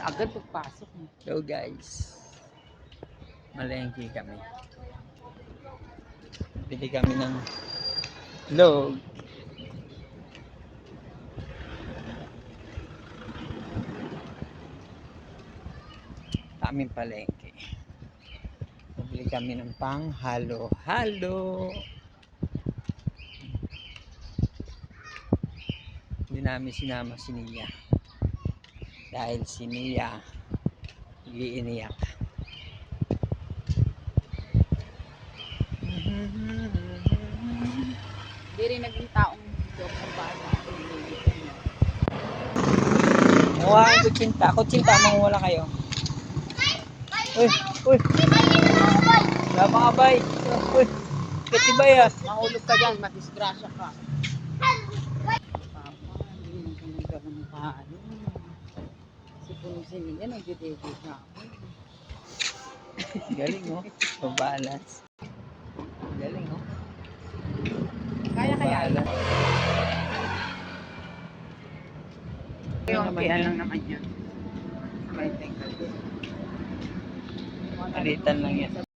agad pagpasok. Hello guys. Malengke kami. Bili kami ng log. Aming palengke. Bili kami ng pang halo-halo. Hindi namin sinama si Nia. Dahil si Nia iiniyak. Hindi rin naging taong joke ng bata. Kayo kutsinta. Kutsinta, manguwala kayo. Uy, uy. Wala mga bay. Uy, katibay ah. Mahulog ka dyan, madisgrasya ka. Papa, hindi naman ka nagkaroon ng paano. Si Puno Siniga, nagdidede ka ako. Galing oh. Pabalance. Galing oh. Kaya kaya. Yung kaya lang naman yun. Palitan lang yan.